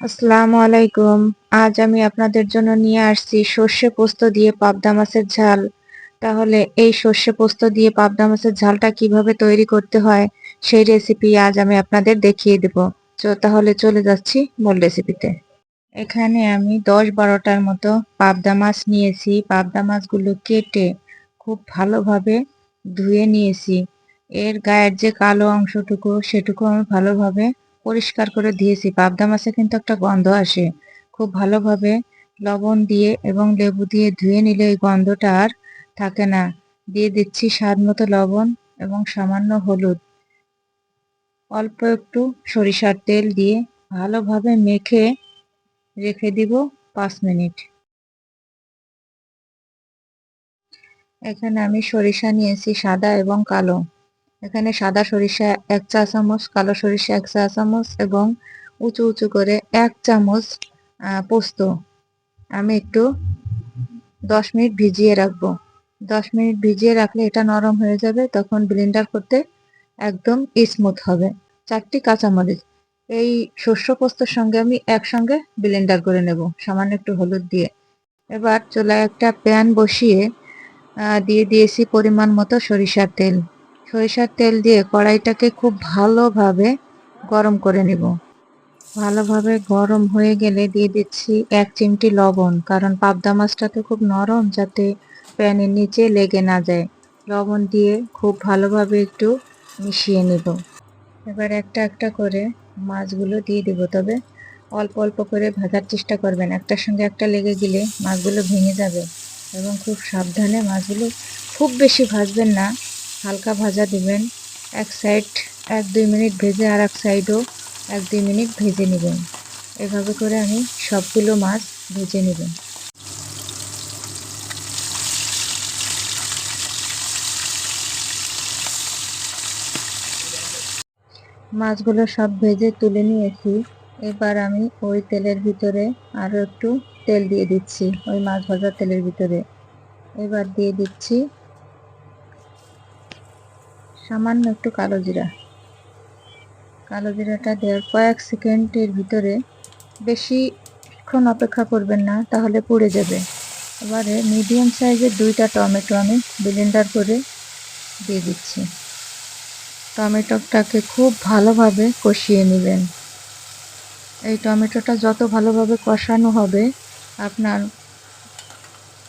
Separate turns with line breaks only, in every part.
আসসালামু আলাইকুম। আজ আমি আপনাদের জন্য নিয়ে আসছি সর্ষে পোস্ত দিয়ে পাবদা মাছের ঝাল। তাহলে এই সর্ষে পোস্ত দিয়ে পাবদা মাছের ঝালটা কীভাবে তৈরি করতে হয়, সেই রেসিপি আজ আমি আপনাদের দেখিয়ে দেব। তো তাহলে চলে যাচ্ছি মূল রেসিপিতে এখানে আমি দশ বারোটার মতো পাবদা মাছ নিয়েছি। পাবদা মাছগুলো কেটে খুব ভালোভাবে ধুয়ে নিয়েছি। এর গায়ের যে কালো অংশটুকু, সেটুকু আমি ভালোভাবে পরিষ্কার করে দিয়েছি। পাবদা মাছে কিন্তু একটা গন্ধ আসে। খুব ভালোভাবে লবণ দিয়ে এবং লেবু দিয়ে ধুয়ে নিলে ওই গন্ধটা আর থাকে না। দিয়ে দিচ্ছি স্বাদ মতো লবণ এবং সামান্য হলুদ। অল্প একটু সরিষার তেল দিয়ে ভালোভাবে মেখে রেখে দিব পাঁচ মিনিট। এখানে আমি সরিষা নিয়েছি সাদা এবং কালো। এখানে সাদা সরিষা এক চা চামচ, কালো সরিষা এক চা চামচ এবং উঁচু উঁচু করে এক চামচ পোস্ত। আমি একটু দশ মিনিট ভিজিয়ে রাখব। দশ মিনিট ভিজিয়ে রাখলে এটা নরম হয়ে যাবে, তখন ব্লেন্ডার করতে একদম স্মুথ হবে। চারটি কাঁচামরিচ। এই শস্য পোস্তর সঙ্গে আমি একসঙ্গে ব্লেন্ডার করে নেব, সামান্য একটু হলুদ দিয়ে। এবার চুলায় একটা প্যান বসিয়ে দিয়ে দিয়েছি পরিমাণ মতো সরিষার তেল। সরিষার তেল দিয়ে কড়াইটাকে খুব ভালোভাবে গরম করে নেব। ভালোভাবে গরম হয়ে গেলে দিয়ে দিচ্ছি এক চিমটি লবণ, কারণ পাবদা মাছটা তো খুব নরম যাতে প্যানের নিচে লেগে না যায়। লবণ দিয়ে খুব ভালোভাবে একটু মিশিয়ে নেব। এবার একটা একটা করে মাছগুলো দিয়ে দেব, তবে অল্প অল্প করে ভাজার চেষ্টা করবেন। একটার সঙ্গে একটা লেগে গেলে মাছগুলো ভেঙে যাবে এবং খুব সাবধানে মাছগুলো খুব বেশি ভাজবেন না। হালকা ভাজা দিবেন। এক সাইড এক দুই মিনিট ভেজে আর এক সাইডও এক দুই মিনিট ভেজে নেবেন। এভাবে করে আমি সবগুলো মাছ ভেজে নেবেন। মাছগুলো সব ভেজে তুলে নিয়েছি। এবার আমি ওই তেলের ভিতরে আরও একটু তেল দিয়ে দিচ্ছি, ওই মাছ ভাজার তেলের ভিতরে। এবার দিয়ে দিচ্ছি সামান্য একটু কালো জিরা। কালো জিরাটা দেওয়ার কয়েক সেকেন্ডের ভিতরে বেশিক্ষণ অপেক্ষা করবেন না, তাহলে পুড়ে যাবে। এবারে মিডিয়াম সাইজের দুইটা টমেটো আমি ব্লেন্ডার করে দিয়ে দিচ্ছি। টমেটোটাকে খুব ভালোভাবে কষিয়ে নেবেন। এই টমেটোটা যত ভালোভাবে কষানো হবে, আপনার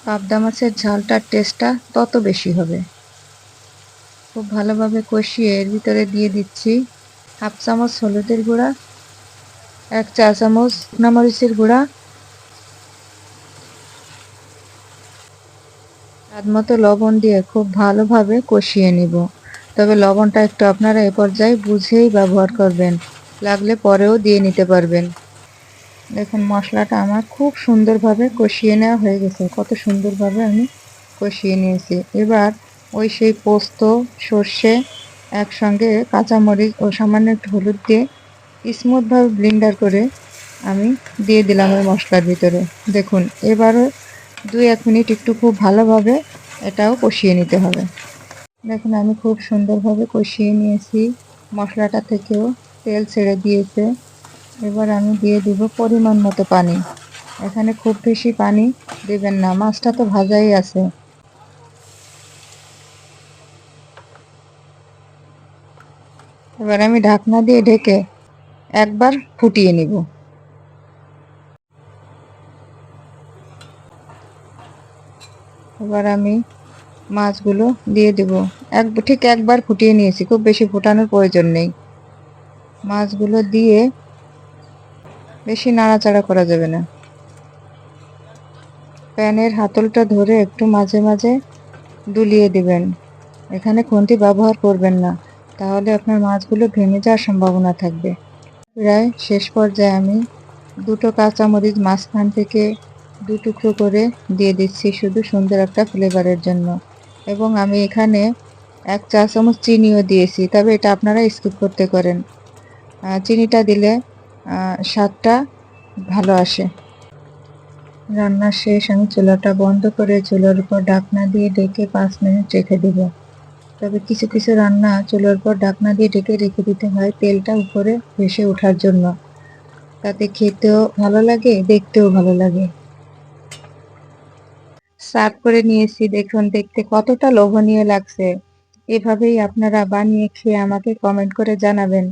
পাবদা মাছের ঝালটার টেস্টটা তত বেশি হবে। খুব ভালোভাবে কষিয়ে এর ভিতরে দিয়ে দিচ্ছি। হাফ চামচ হলুদের গুঁড়া, এক চা চামচ মরিচের গুঁড়া, স্বাদ মতো লবণ দিয়ে খুব ভালোভাবে কষিয়ে নিব। তবে লবণটা একটু আপনারা এ পর্যায়ে বুঝেই ব্যবহার করবেন, লাগলে পরেও দিয়ে নিতে পারবেন। দেখুন, মশলাটা আমার খুব সুন্দরভাবে কষিয়ে নেওয়া হয়ে গেছে। কত সুন্দরভাবে আমি কষিয়ে নিয়েছি। এবার ওই সেই পোস্ত, সর্ষে একসঙ্গে কাঁচামরিচ ও সামান্য একটু হলুদ দিয়ে স্মুথভাবে ব্লিন্ডার করে আমি দিয়ে দিলাম ওই মশলার ভিতরে। দেখুন, এবারও দুই, এক মিনিট একটু খুব ভালোভাবে এটাও কষিয়ে নিতে হবে। দেখুন, আমি খুব সুন্দরভাবে কষিয়ে নিয়েছি। মশলাটা থেকেও তেল ছেড়ে দিয়েছে। এবার আমি দিয়ে দিব পরিমাণ মতো পানি। এখানে খুব বেশি পানি দেবেন না, মাছটা তো ভাজাই আছে। এবার আমি ঢাকনা দিয়ে ঢেকে একবার ফুটিয়ে নিব। এবার আমি মাছগুলো দিয়ে দেব। এক ঠিক একবার ফুটিয়ে নিয়েছি, খুব বেশি ফোটানোর প্রয়োজন নেই। মাছগুলো দিয়ে বেশি নাড়াচাড়া করা যাবে না। প্যানের হাতলটা ধরে একটু মাঝে মাঝে দুলিয়ে দিবেন। এখানে খুন্তি ব্যবহার করবেন না। তাহলে আপনার মাছগুলো ভেঙে যাওয়ার সম্ভাবনা থাকবে। প্রায় শেষ পর্যায়ে আমি দুটো কাঁচামরিচ মাঝখান থেকে দু টুকরো করে দিয়ে দিচ্ছি শুধু সুন্দর একটা ফ্লেভারের জন্য। এবং আমি এখানে এক চা চামচ চিনিও দিয়েছি, তবে এটা আপনারা স্কিপ করতে করেন চিনিটা দিলে স্বাদটা ভালো আসে। রান্না শেষ, আমি চুলাটা বন্ধ করে চুলার উপর ডাকনা দিয়ে ডেকে পাঁচ মিনিট রেখে দেব। তবে কিছু কিছু রান্না চুলার পর ডাকনা দিয়ে ঢেকে রেখে দিতে হয় তেলটা উপরে ভেসে ওঠার জন্য। তাতে খেতেও ভালো লাগে, দেখতেও ভালো লাগে। সার্ভ করে নিয়েছি, দেখুন, দেখতে কতটা লোভনীয় লাগছে। এভাবেই আপনারা বানিয়ে খেয়ে আমাকে কমেন্ট করে জানাবেন,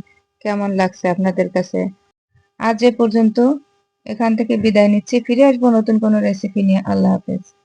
কেমন লাগছে আপনাদের কাছে? আজ এ পর্যন্ত, এখান থেকে বিদায় নিচ্ছি, ফিরে আসব নতুন কোনো রেসিপি নিয়ে। আল্লাহ হাফেজ।